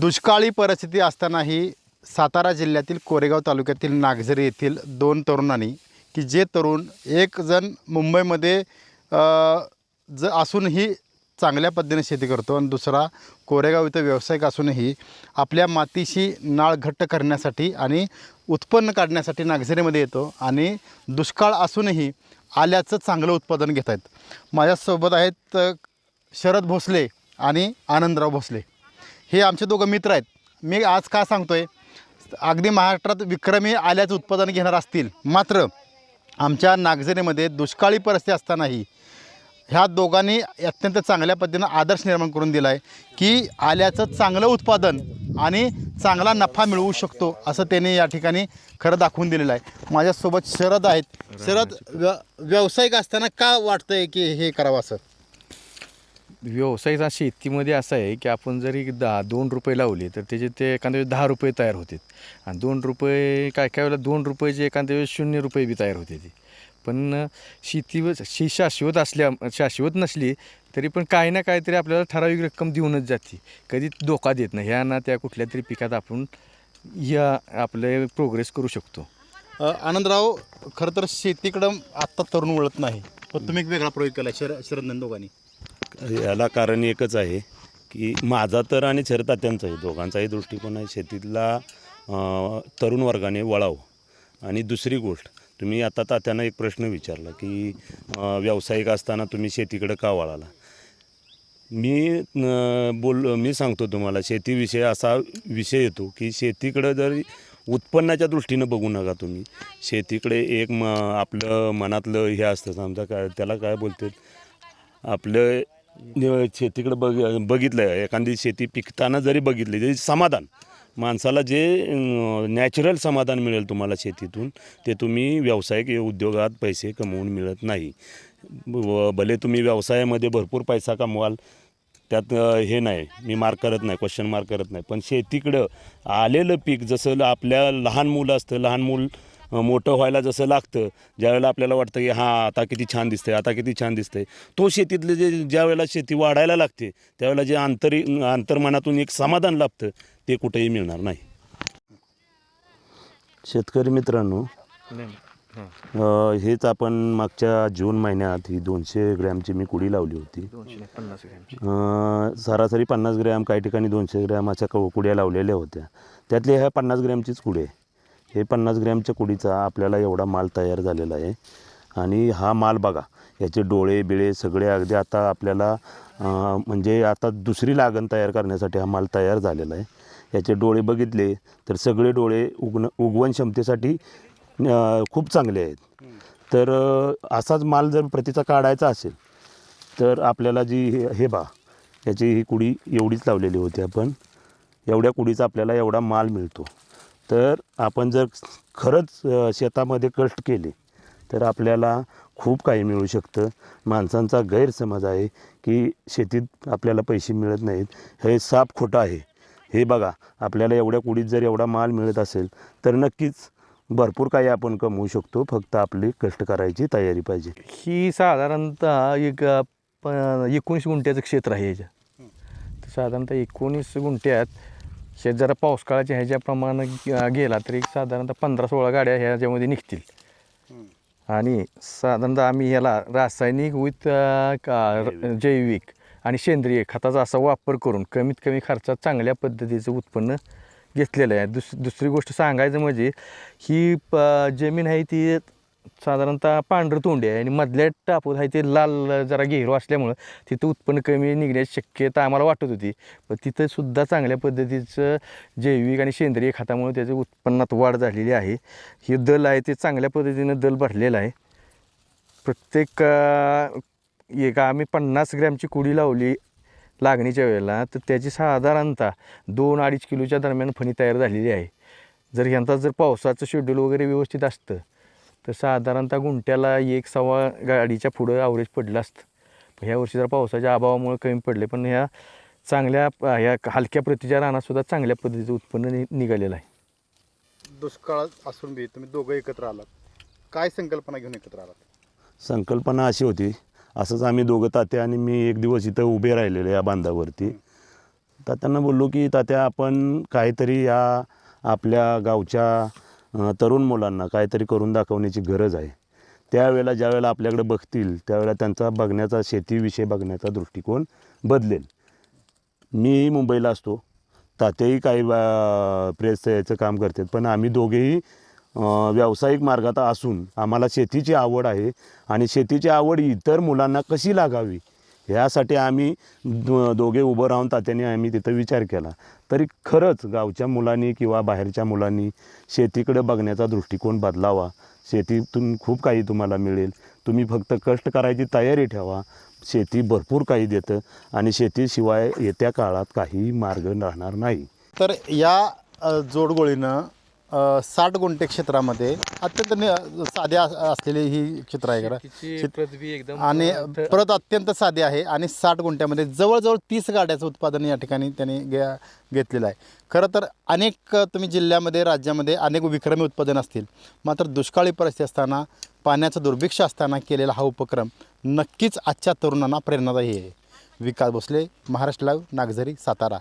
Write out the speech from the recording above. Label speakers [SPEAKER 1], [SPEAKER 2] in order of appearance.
[SPEAKER 1] दुष्काळी परिस्थिती असतानाही सातारा जिल्ह्यातील कोरेगाव तालुक्यातील नागझरी येथील दोन तरुणांनी की जे तरुण एक जण मुंबईमध्ये ज असूनही चांगल्या पद्धतीने शेती करतो आणि दुसरा कोरेगाव इथं व्यावसायिक असूनही आपल्या मातीशी नाळ घट्ट करण्यासाठी आणि उत्पन्न काढण्यासाठी नागझरीमध्ये येतो आणि दुष्काळ असूनही आल्याचं चांगलं उत्पादन घेत आहेत. माझ्यासोबत आहेत शरद भोसले आणि आनंदराव भोसले. हे आमचे दोघं मित्र आहेत. मी आज का सांगतोय अगदी महाराष्ट्रात विक्रमी आल्याचं उत्पादन घेणार असतील. मात्र आमच्या नागझरीमध्ये दुष्काळी परिस्थिती असतानाही ह्या दोघांनी अत्यंत चांगल्या पद्धतीनं आदर्श निर्माण करून दिला आहे की आल्याचं चांगलं उत्पादन आणि चांगला नफा मिळवू शकतो असं त्यांनी या ठिकाणी खरं दाखवून दिलेलं आहे. माझ्यासोबत शरद आहेत. शरद व्य व्यावसायिक असताना का वाटतंय की हे करावं असं?
[SPEAKER 2] व्यवसाय हा शेतीमध्ये असा आहे की आपण जरी दहा दोन रुपये लावले तर त्याचे ते एखाद्या वेळेस दहा रुपये तयार होतात. आणि दोन रुपये काय काय वेळेला दोन रुपयाचे एखाद्या वेळेस शून्य रुपये बी तयार होते ते. पण शेती शी शाश्वत असल्या शाश्वत नसली तरी पण काही ना काहीतरी आपल्याला ठराविक रक्कम देऊनच जाते. कधी धोका देत नाही. ह्या ना त्या कुठल्या तरी पिकात आपण या आपले प्रोग्रेस करू शकतो.
[SPEAKER 1] आनंदराव खरं तर शेतीकडं आत्ता तरुण वळत नाही. पण तुम्ही एक वेगळा प्रयोग केला शर शरद दोघांनी
[SPEAKER 3] याला कारण एकच आहे की माझा तर आणि शरतात्यांचाही दोघांचाही दृष्टिकोन आहे. शेतीतला तरुण वर्गाने वळावं. आणि दुसरी गोष्ट तुम्ही आता तात्यांना एक प्रश्न विचारला की व्यावसायिक असताना तुम्ही शेतीकडे का वळाला? मी बोल मी सांगतो तुम्हाला शेतीविषयी असा विषय येतो की शेतीकडं जर उत्पन्नाच्या दृष्टीनं बघू नका तुम्ही. शेतीकडे एक म आपलं मनातलं हे असतं. समजा काय त्याला काय बोलते आपलं शेतीकडे बघ बघितलं एखादी शेती पिकताना जरी बघितली तरी समाधान. माणसाला जे नॅचरल समाधान मिळेल तुम्हाला शेतीतून ते तुम्ही व्यावसायिक उद्योगात पैसे कमवून मिळत नाही. व- भले तुम्ही व्यवसायामध्ये भरपूर पैसा कमवाल त्यात हे नाही मी मार्क करत नाही क्वेश्चन मार्क करत नाही. पण शेतीकडं आलेलं पीक जसं आपल्या लहान मुलं असतं लहान मूल मोठं व्हायला जसं लागतं ज्यावेळेला आपल्याला वाटतं की हां आता किती छान दिसतंय आता किती छान दिसतंय. तो शेतीतले जे ज्या वेळेला शेती वाढायला लागते त्यावेळेला जे आंतरी अंतर्मनातून एक समाधान लाभतं ते कुठेही मिळणार नाही. शेतकरी मित्रांनो हेच आपण मागच्या जून महिन्यात ही दोनशे ग्रॅमची मी कुडी लावली होती. सरासरी पन्नास ग्रॅम काही ठिकाणी दोनशे ग्रॅम अशा कुड्या लावलेल्या होत्या. त्यातल्या ह्या पन्नास ग्रॅमचीच कुडी आहे. हे पन्नास ग्रॅमच्या कुडीचा आपल्याला एवढा माल तयार झालेला आहे. आणि हा माल बघा याचे डोळे बिळे सगळे अगदी आता आपल्याला म्हणजे आता दुसरी लागण तयार करण्यासाठी हा माल तयार झालेला आहे. याचे डोळे बघितले तर सगळे डोळे उगण उगवण क्षमतेसाठी खूप चांगले आहेत. तर असाच माल जर प्रतीचा काढायचा असेल तर आपल्याला जी हे हे बा याची ही कुडी एवढीच लावलेली होती आपण. एवढ्या कुडीचा आपल्याला एवढा माल मिळतो. तर आपण जर खरंच शेतामध्ये कष्ट केले तर आपल्याला खूप काही मिळू शकतं. माणसांचा गैरसमज आहे की शेतीत आपल्याला पैसे मिळत नाहीत. हे साप खोटं आहे. हे बघा आपल्याला एवढ्या कुडीत जर एवढा माल मिळत असेल तर नक्कीच भरपूर काही आपण कमवू शकतो. फक्त आपली कष्ट करायची तयारी पाहिजे.
[SPEAKER 2] ही साधारणतः एक प- एकोणीस गुंठ्याचं क्षेत्र आहे याच्या. साधारणतः एकोणीस गुंठ्यात शेत जरा पावसाळ्याच्या ह्याच्याप्रमाणे गेला तर एक साधारणतः पंधरा सोळा गाड्या ह्याच्यामध्ये निघतील. आणि साधारणतः आम्ही ह्याला रासायनिक विथ का जैविक आणि सेंद्रिय खताचा असा वापर करून कमीत कमी खर्चात चांगल्या पद्धतीचं उत्पन्न घेतलेलं आहे. दुस दुसरी गोष्ट सांगायचं म्हणजे ही प जमीन आहे ती साधारणतः पांढरं तोंडी आहे आणि मधल्या टापूत आहे ते लाल जरा घेरू असल्यामुळं तिथं उत्पन्न कमी निघण्याची शक्यता आम्हाला वाटत होती. पण तिथं सुद्धा चांगल्या पद्धतीचं जैविक आणि सेंद्रिय खतामुळे त्याच्या उत्पन्नात वाढ झालेली आहे. हे दल आहे ते चांगल्या पद्धतीनं दल भरलेलं आहे. प्रत्येक एक आम्ही पन्नास ग्रॅमची कुडी लावली लागणीच्या वेळेला तर त्याची साधारणतः दोन अडीच किलोच्या दरम्यान फणी तयार झालेली आहे. जर यांचा जर पावसाचं शेड्यूल वगैरे व्यवस्थित असतं तर साधारणतः गुंट्याला एक सव्वा गाडीच्या पुढं ॲव्हरेज पडलं असतं. पण ह्या वर्षी जर पावसाच्या अभावामुळे कमी पडले पण ह्या चांगल्या ह्या हलक्या प्रतीच्या रानातसुद्धा चांगल्या पद्धतीचं उत्पन्न नि निघालेलं आहे.
[SPEAKER 1] दुष्काळ असून बी तुम्ही दोघं एकत्र आलात. काय संकल्पना घेऊन एकत्र आलात?
[SPEAKER 3] संकल्पना अशी होती असंच आम्ही दोघं तात्या आणि मी एक दिवस इथं उभे राहिलेले या बांधावरती. तात्यांना बोललो की तात्या आपण काहीतरी या आपल्या गावच्या तरुण मुलांना काहीतरी करून दाखवण्याची गरज आहे. त्यावेळेला ज्यावेळेला आपल्याकडे बघतील त्यावेळेला त्यांचा बघण्याचा शेतीविषयी बघण्याचा दृष्टिकोन बदलेल. मीही मुंबईला असतो. तात्याही काही अ, प्रेसचं याचं काम करतात पण आम्ही दोघेही व्यावसायिक मार्गात असून आम्हाला शेतीची आवड आहे आणि शेतीची आवड इतर मुलांना कशी लागावी ह्यासाठी आम्ही दो दोघे उभं राहून तात्याने आम्ही तिथं विचार केला. तरी खरंच गावच्या मुलांनी किंवा बाहेरच्या मुलांनी शेतीकडे बघण्याचा दृष्टिकोन बदलावा. शेतीतून खूप काही तुम्हाला मिळेल. तुम्ही फक्त कष्ट करायची तयारी ठेवा. शेती भरपूर काही देतं आणि शेतीशिवाय येत्या काळात काही मार्ग राहणार नाही.
[SPEAKER 1] तर या जोडगोळीनं साठ गुंठे क्षेत्रामध्ये अत्यंत नि- साध्या अस- असलेली ही क्षेत्र आहे
[SPEAKER 2] पृथ्वी एकदम
[SPEAKER 1] आणि परत अत्यंत साधे आहे आणि साठ गुंठ्यामध्ये जवळजवळ तीस गाड्याचं उत्पादन या ठिकाणी त्यांनी घेतलेलं आहे. खरं तर अनेक अ, तुम्ही जिल्ह्यामध्ये राज्यामध्ये अनेक विक्रमी उत्पादन असतील. मात्र दुष्काळी परिस्थिती असताना पाण्याचं दुर्भिक्ष असताना केलेला हा उपक्रम नक्कीच आजच्या तरुणांना प्रेरणादायी आहे. विकास भोसले महाराष्ट्र लाईव्ह नागझरी सातारा.